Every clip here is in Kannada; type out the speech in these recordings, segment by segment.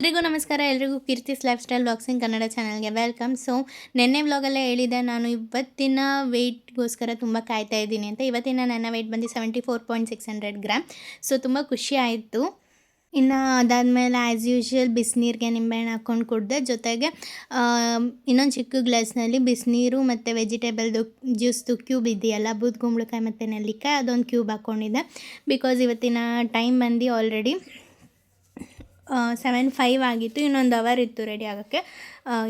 ಎಲ್ರಿಗೂ ನಮಸ್ಕಾರ, ಎಲ್ರಿಗೂ ಕೀರ್ತಿಸ್ ಲೈಫ್ ಸ್ಟೈಲ್ ಬ್ಲಾಗ್ಸಿಂಗ್ ಕನ್ನಡ ಚಾನಲ್ಗೆ ವೆಲ್ಕಮ್ ಸೊ ನಿನ್ನೆ ವ್ಲಾಗಲ್ಲೇ ಹೇಳಿದೆ, ನಾನು ಇವತ್ತಿನ ವೆಯ್ಟ್ಗೋಸ್ಕರ ತುಂಬ ಕಾಯ್ತಾ ಇದ್ದೀನಿ ಅಂತ. ಇವತ್ತಿನ ನನ್ನ ವೆಯ್ಟ್ ಬಂದು seventy four point six hundred gram so ತುಂಬ ಖುಷಿ ಆಯಿತು. ಇನ್ನು ಅದಾದಮೇಲೆ ಆ್ಯಸ್ ಯೂಶ್ವಲ್ ಬಿಸಿನೀರಿಗೆ ನಿಂಬೆಹಣ್ಣು ಹಾಕ್ಕೊಂಡು ಕುಡಿದೆ. ಜೊತೆಗೆ ಇನ್ನೊಂದು ಚಿಕ್ಕ ಗ್ಲಾಸ್ನಲ್ಲಿ ಬಿಸಿನೀರು ಮತ್ತು ವೆಜಿಟೇಬಲ್ದು ಜ್ಯೂಸ್ದು ಕ್ಯೂಬ್ ಇದೆಯಲ್ಲ ಬೂದ್ಗುಂಬಳಕಾಯಿ ಮತ್ತು ನೆಲ್ಲಿಕಾಯಿ, ಅದೊಂದು ಕ್ಯೂಬ್ ಹಾಕ್ಕೊಂಡಿದ್ದೆ ಬಿಕಾಸ್ ಇವತ್ತಿನ ಟೈಮ್ ಬಂದು ಆಲ್ರೆಡಿ ಸೆವೆನ್ ಫೈವ್ ಆಗಿತ್ತು. ಇನ್ನೊಂದು ಅವರ್ ಇತ್ತು ರೆಡಿ ಆಗೋಕ್ಕೆ.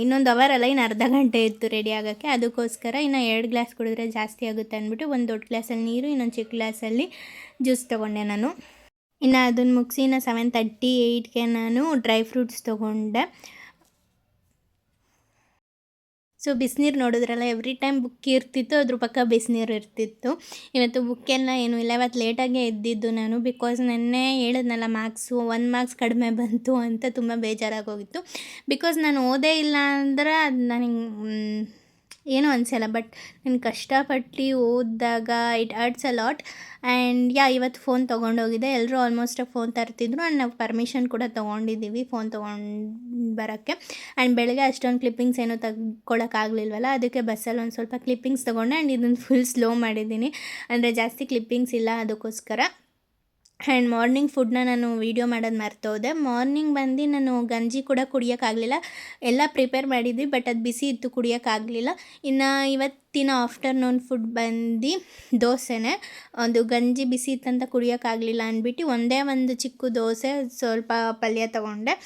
ಇನ್ನೊಂದು ಅವರ್ ಅಲ್ಲ, ಇನ್ನು ಅರ್ಧ ಗಂಟೆ ಇತ್ತು ರೆಡಿ ಆಗೋಕ್ಕೆ. ಅದಕ್ಕೋಸ್ಕರ ಇನ್ನು ಎರಡು ಗ್ಲಾಸ್ ಕುಡಿದ್ರೆ ಜಾಸ್ತಿ ಆಗುತ್ತೆ ಅಂದ್ಬಿಟ್ಟು ಒಂದು ದೊಡ್ಡ ಗ್ಲಾಸಲ್ಲಿ ನೀರು, ಇನ್ನೊಂದು ಚಿಕ್ಕ ಗ್ಲಾಸಲ್ಲಿ ಜ್ಯೂಸ್ ತೊಗೊಂಡೆ ನಾನು. ಇನ್ನು ಅದನ್ನು ಮುಗಿಸಿ ಇನ್ನು ಸೆವೆನ್ ತರ್ಟಿ ಏಯ್ಟ್ಗೆ ನಾನು ಡ್ರೈ ಫ್ರೂಟ್ಸ್ ತೊಗೊಂಡೆ. ಸೊ ಬಿಸಿನೀರು ನೋಡಿದ್ರಲ್ಲ ಎವ್ರಿ ಟೈಮ್ ಬುಕ್ ಇರ್ತಿತ್ತು, ಅದ್ರ ಪಕ್ಕ ಬಿಸಿನೀರು ಇರ್ತಿತ್ತು. ಇವತ್ತು ಬುಕ್ಕೆಲ್ಲ ಏನು ಇಲ್ಲ, ಇವತ್ತು ಲೇಟಾಗೇ ಎದ್ದಿದ್ದು ನಾನು ಬಿಕಾಸ್ ನೆನ್ನೆ ಹೇಳಿದ್ನಲ್ಲ ಮಾರ್ಕ್ಸು ಒನ್ ಮಾರ್ಕ್ಸ್ ಕಡಿಮೆ ಬಂತು ಅಂತ ತುಂಬ ಬೇಜಾರಾಗೋಗಿತ್ತು. ಬಿಕಾಸ್ ನಾನು ಓದೇ ಇಲ್ಲ ಅಂದ್ರೆ ಅದು ನನಗೆ ಏನೂ ಅನಿಸಲ್ಲ. ಬಟ್ ನಾನು ಕಷ್ಟಪಟ್ಟು ಓದಿದಾಗ it hurts a lot and yeah ಇವತ್ತು ಫೋನ್ ತೊಗೊಂಡೋಗಿದ್ದೆ ಎಲ್ಲರೂ ಆಲ್ಮೋಸ್ಟ್ ಫೋನ್ ತರ್ತಿದ್ರು. ಆ್ಯಂಡ್ ನಾವು ಪರ್ಮಿಷನ್ ಕೂಡ ತೊಗೊಂಡಿದ್ದೀವಿ ಫೋನ್ ತೊಗೊಂಡು ಬರೋಕ್ಕೆ. ಆ್ಯಂಡ್ ಬೆಳಗ್ಗೆ ಅಷ್ಟೊಂದು ಕ್ಲಿಪ್ಪಿಂಗ್ಸ್ ಏನೂ ತಗೊಳಕ್ಕಾಗಲಿಲ್ವಲ್ಲ, ಅದಕ್ಕೆ ಬಸ್ಸಲ್ಲಿ ಒಂದು ಸ್ವಲ್ಪ ಕ್ಲಿಪ್ಪಿಂಗ್ಸ್ ತೊಗೊಂಡೆ. ಆ್ಯಂಡ್ ಇದನ್ನು ಫುಲ್ ಸ್ಲೋ ಮಾಡಿದ್ದೀನಿ. ಅಂದರೆ ಜಾಸ್ತಿ ಕ್ಲಿಪ್ಪಿಂಗ್ಸ್ ಇಲ್ಲ ಅದಕ್ಕೋಸ್ಕರ. ಆ್ಯಂಡ್ ಮಾರ್ನಿಂಗ್ ಫುಡ್ನ ನಾನು ವೀಡಿಯೋ ಮಾಡೋದು ಮರ್ತೋದೆ. ಮಾರ್ನಿಂಗ್ ಬಂದು ನಾನು ಗಂಜಿ ಕೂಡ ಕುಡಿಯೋಕ್ಕಾಗಲಿಲ್ಲ. ಎಲ್ಲ ಪ್ರಿಪೇರ್ ಮಾಡಿದ್ವಿ ಬಟ್ ಅದು ಬಿಸಿ ಇತ್ತು, ಕುಡಿಯೋಕ್ಕಾಗಲಿಲ್ಲ. ಇನ್ನು ಇವತ್ತಿನ ಆಫ್ಟರ್ನೂನ್ ಫುಡ್ ಬಂದು ದೋಸೆನೇ. ಒಂದು ಗಂಜಿ ಬಿಸಿ ಇತ್ತಂತ ಕುಡಿಯೋಕ್ಕಾಗಲಿಲ್ಲ ಅಂದ್ಬಿಟ್ಟು ಒಂದೇ ಒಂದು ಚಿಕ್ಕ ದೋಸೆ ಸ್ವಲ್ಪ ಪಲ್ಯ ತೊಗೊಂಡೆ.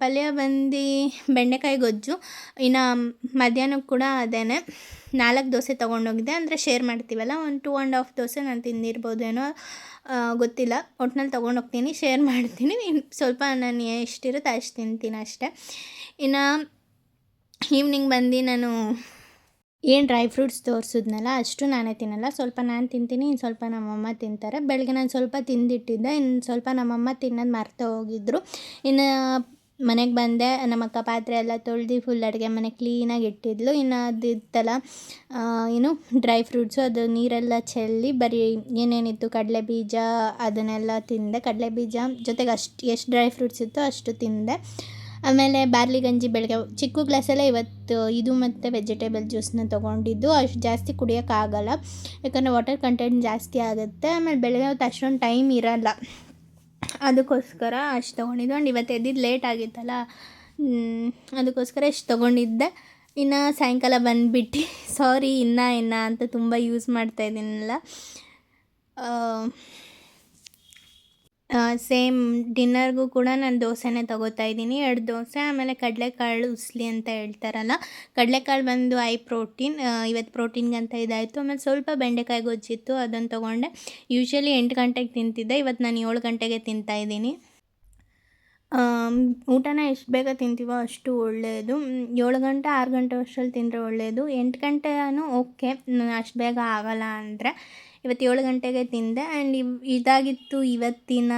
ಪಲ್ಯ ಬಂದು ಬೆಂಡೆಕಾಯಿ ಗೊಜ್ಜು, ಇನ್ನು ಮಧ್ಯಾಹ್ನಕ್ಕೆ ಕೂಡ ಅದೇ ನಾಲ್ಕು ದೋಸೆ ತೊಗೊಂಡೋಗಿದ್ದೆ, ಅಂದರೆ ಶೇರ್ ಮಾಡ್ತೀವಲ್ಲ, ಒಂದು ಟೂ ಆ್ಯಂಡ್ ಹಾಫ್ ದೋಸೆ ನಾನು ತಿಂದಿರ್ಬೋದೇನೋ ಗೊತ್ತಿಲ್ಲ. ಒಟ್ನಲ್ಲಿ ತೊಗೊಂಡೋಗ್ತೀನಿ ಶೇರ್ ಮಾಡ್ತೀನಿ. ಸ್ವಲ್ಪ ನಾನು ಎಷ್ಟಿರುತ್ತೆ ಅಷ್ಟು ತಿಂತೀನಿ ಅಷ್ಟೇ. ಇನ್ನು ಈವ್ನಿಂಗ್ ಬಂದು ನಾನು ಏನು ಡ್ರೈ ಫ್ರೂಟ್ಸ್ ತೋರಿಸಿದ್ನಲ್ಲ, ಅಷ್ಟು ನಾನೇ ತಿನ್ನಲ್ಲ. ಸ್ವಲ್ಪ ನಾನು ತಿಂತೀನಿ ಇನ್ನು ಸ್ವಲ್ಪ ನಮ್ಮಮ್ಮ ತಿಂತಾರೆ. ಬೆಳಗ್ಗೆ ನಾನು ಸ್ವಲ್ಪ ತಿಂದಿಟ್ಟಿದ್ದೆ ಇನ್ನು ಸ್ವಲ್ಪ ನಮ್ಮಮ್ಮ ತಿನ್ನೋದು ಮರ್ತು ಹೋಗಿದ್ರು. ಇನ್ನು ಮನೆಗೆ ಬಂದೆ ನಮ್ಮಕ್ಕ ಪಾತ್ರೆ ಎಲ್ಲ ತೊಳೆದು ಫುಲ್ ಅಡುಗೆ ಮನೆ ಕ್ಲೀನಾಗಿ ಇಟ್ಟಿದ್ಲು. ಇನ್ನು ಅದಿತ್ತಲ್ಲ ಏನು ಡ್ರೈ ಫ್ರೂಟ್ಸು ಅದು ನೀರೆಲ್ಲ ಚೆಲ್ಲಿ ಬರೀ ಏನೇನಿತ್ತು, ಕಡಲೆ ಬೀಜ, ಅದನ್ನೆಲ್ಲ ತಿಂದೆ. ಕಡಲೆ ಬೀಜ ಜೊತೆಗೆ ಅಷ್ಟು, ಎಷ್ಟು ಡ್ರೈ ಫ್ರೂಟ್ಸ್ ಇತ್ತು ಅಷ್ಟು ತಿಂದೆ. ಆಮೇಲೆ ಬಾರ್ಲಿ ಗಂಜಿ ಬೆಳಗ್ಗೆ, ಚಿಕ್ಕ ಗ್ಲಾಸಲ್ಲೇ ಇವತ್ತು ಇದು ಮತ್ತು ವೆಜಿಟೇಬಲ್ ಜ್ಯೂಸನ್ನ ತೊಗೊಂಡಿದ್ದು. ಅಷ್ಟು ಜಾಸ್ತಿ ಕುಡಿಯೋಕ್ಕಾಗಲ್ಲ ಯಾಕಂದರೆ ವಾಟರ್ ಕಂಟೆಂಟ್ ಜಾಸ್ತಿ ಆಗುತ್ತೆ. ಆಮೇಲೆ ಬೆಳಗ್ಗೆ ಹೊತ್ತು ಅಷ್ಟೊಂದು ಟೈಮ್ ಇರಲ್ಲ. ಅದಕ್ಕೋಸ್ಕರ ಅಷ್ಟು ತೊಗೊಂಡಿದ್ದು. ಆ್ಯಂಡ್ ಇವತ್ತು ಎದ್ದಿದ್ದು ಲೇಟ್ ಆಗಿತ್ತಲ್ಲ. ಅದಕ್ಕೋಸ್ಕರ ಇಷ್ಟು ತೊಗೊಂಡಿದ್ದೆ. ಇನ್ನು ಸಾಯಂಕಾಲ ಬಂದುಬಿಟ್ಟು ಸಾರಿ ಇನ್ನ ಇನ್ನ ಅಂತ ತುಂಬ ಯೂಸ್ ಮಾಡ್ತಾ ಇದ್ದೀನಲ್ಲ. ಸೇಮ್ ಡಿನ್ನರ್ಗೂ ಕೂಡ ನಾನು ದೋಸೆನೇ ತೊಗೋತಾ ಇದ್ದೀನಿ. ಎರಡು ದೋಸೆ, ಆಮೇಲೆ ಕಡಲೆಕಾಳು ಉಸ್ಲಿ ಅಂತ ಹೇಳ್ತಾರಲ್ಲ, ಕಡಲೆಕಾಳು ಬಂದು ಐ ಪ್ರೋಟೀನ್ ಇವತ್ತು ಪ್ರೋಟೀನ್ಗಂತ ಇದಾಯಿತು. ಆಮೇಲೆ ಸ್ವಲ್ಪ ಬೆಂಡೆಕಾಯಿ ಗೊಜ್ಜಿತ್ತು ಅದನ್ನು ತೊಗೊಂಡೆ. ಯೂಶ್ವಲಿ ಎಂಟು ಗಂಟೆಗೆ ತಿಂತಿದ್ದೆ ಇವತ್ತು ನಾನು ಏಳು ಗಂಟೆಗೆ ತಿಂತಾ ಇದ್ದೀನಿ. ಊಟನ ಎಷ್ಟು ಬೇಗ ತಿಂತೀವೋ ಅಷ್ಟು ಒಳ್ಳೆಯದು ಏಳು ಗಂಟೆ, ಆರು ಗಂಟೆ ಅಷ್ಟರಲ್ಲಿ ತಿಂದರೆ ಒಳ್ಳೆಯದು ಎಂಟು ಗಂಟೆನೂ ಓಕೆ ಅಷ್ಟು ಬೇಗ ಆಗೋಲ್ಲ ಅಂದರೆ. ಇವತ್ತು ಏಳು ಗಂಟೆಗೆ ತಿಂದೆ ಆ್ಯಂಡ್ ಇವ್, ಇದಾಗಿತ್ತು ಇವತ್ತಿನ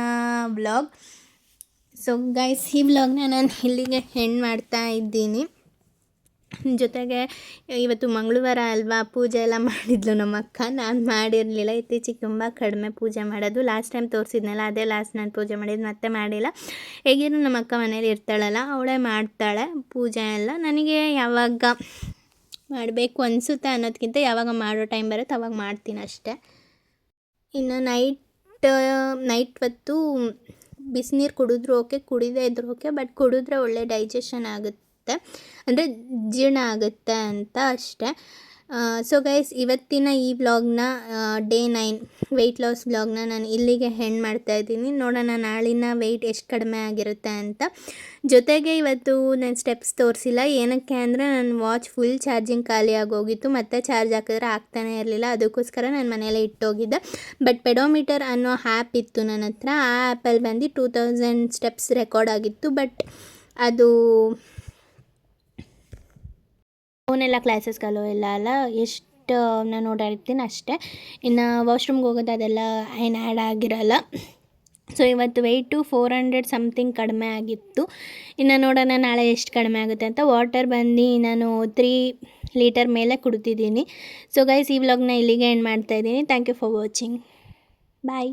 ಬ್ಲಾಗ್ ಸೊ ಗೈಸ್ ಈ ಬ್ಲಾಗ್ನ ನಾನು ಇಲ್ಲಿಗೆ ಹೆಣ್ಣು ಮಾಡ್ತಾ ಇದ್ದೀನಿ. ಜೊತೆಗೆ, ಇವತ್ತು ಮಂಗಳವಾರ ಅಲ್ವಾ, ಪೂಜೆ ಎಲ್ಲ ಮಾಡಿದ್ಲು ನಮ್ಮ ಅಕ್ಕ. ನಾನು ಮಾಡಿರಲಿಲ್ಲ. ಇತ್ತೀಚೆಗೆ ತುಂಬ ಕಡಿಮೆ ಪೂಜೆ ಮಾಡೋದು. ಲಾಸ್ಟ್ ಟೈಮ್ ತೋರಿಸಿದ್ನಲ್ಲ, ಅದೇ ಲಾಸ್ಟ್ ನಾನು ಪೂಜೆ ಮಾಡಿದ್ದು, ಮತ್ತೆ ಮಾಡಿಲ್ಲ. ಹೇಗಿದ್ರು ನಮ್ಮ ಅಕ್ಕ ಮನೇಲಿ ಇರ್ತಾಳಲ್ಲ, ಅವಳೇ ಮಾಡ್ತಾಳೆ ಪೂಜೆ ಎಲ್ಲ. ನನಗೆ ಯಾವಾಗ ಮಾಡಬೇಕು ಅನಿಸುತ್ತೆ ಅನ್ನೋದಕ್ಕಿಂತ ಯಾವಾಗ ಮಾಡೋ ಟೈಮ್ ಬರುತ್ತೆ ಅವಾಗ ಮಾಡ್ತೀನಿ ಅಷ್ಟೇ. ಇನ್ನು ನೈಟ್ ನೈಟ್ ಹೊತ್ತು ಬಿಸಿನೀರು ಕುಡಿದ್ರೂ ಓಕೆ ಕುಡಿದೇ ಇದ್ರೂ ಓಕೆ ಬಟ್ ಕುಡಿದ್ರೆ ಒಳ್ಳೆ ಡೈಜೆಷನ್ ಆಗುತ್ತೆ. ಅಂದರೆ ಜೀರ್ಣ ಆಗುತ್ತೆ ಅಂತ ಅಷ್ಟೇ. ಸೊ ಗೈಸ್ ಇವತ್ತಿನ ಈ ವ್ಲಾಗ್ನ ಡೇ ನೈನ್ ವೆಯ್ಟ್ ಲಾಸ್ ವ್ಲಾಗ್ನ ನಾನು ಇಲ್ಲಿಗೆ ಹೆಣ್ ಮಾಡ್ತಾ ಇದ್ದೀನಿ. ನೋಡೋಣ ನಾಳಿನ ವೆಯ್ಟ್ ಎಷ್ಟು ಕಡಿಮೆ ಆಗಿರುತ್ತೆ ಅಂತ. ಜೊತೆಗೆ ಇವತ್ತು ನಾನು ಸ್ಟೆಪ್ಸ್ ತೋರಿಸಿಲ್ಲ. ಏನಕ್ಕೆ ಅಂದರೆ ನನ್ನ ವಾಚ್ ಫುಲ್ ಚಾರ್ಜಿಂಗ್ ಖಾಲಿ ಆಗೋಗಿತ್ತು. ಮತ್ತೆ ಚಾರ್ಜ್ ಹಾಕಿದ್ರೆ ಆಗ್ತಾನೆ ಇರಲಿಲ್ಲ. ಅದಕ್ಕೋಸ್ಕರ ನಾನು ಮನೆಯಲ್ಲೇ ಇಟ್ಟೋಗಿದ್ದೆ. ಬಟ್ ಪೆಡೋಮೀಟರ್ ಅನ್ನೋ ಆ್ಯಪ್ ಇತ್ತು ನನ್ನ ಹತ್ರ. ಆ ಆ್ಯಪಲ್ಲಿ ಬಂದು ಟೂ ತೌಸಂಡ್ ಸ್ಟೆಪ್ಸ್ ರೆಕಾರ್ಡ್ ಆಗಿತ್ತು. ಬಟ್ ಅದು ಫೋನೆಲ್ಲ ಕ್ಲಾಸಸ್ಗಳು ಎಲ್ಲ ಅಲ್ಲ, ಎಷ್ಟು ನಾನು ಓಡಾಡ್ತೀನಿ ಅಷ್ಟೇ. ಇನ್ನು ವಾಶ್ರೂಮ್ಗೆ ಹೋಗೋದು ಅದೆಲ್ಲ ಏನು ಆ್ಯಡ್ ಆಗಿರಲ್ಲ. ಸೊ ಇವತ್ತು ವೆಯ್ಟು ಫೋರ್ ಹಂಡ್ರೆಡ್ ಸಮಥಿಂಗ್ ಕಡಿಮೆ ಆಗಿತ್ತು. ಇನ್ನು ನೋಡೋಣ ನಾಳೆ ಎಷ್ಟು ಕಡಿಮೆ ಆಗುತ್ತೆ ಅಂತ. ವಾಟರ್ ಬಂದು ನಾನು ತ್ರೀ ಲೀಟರ್ ಮೇಲೆ ಕುಡ್ತಿದ್ದೀನಿ. ಸೊ ಗೈಸ್ ಈ ವ್ಲಾಗ್ನ ಇಲ್ಲಿಗೆ ಎಂಡ್ ಮಾಡ್ತಾಯಿದ್ದೀನಿ thank you for watching bye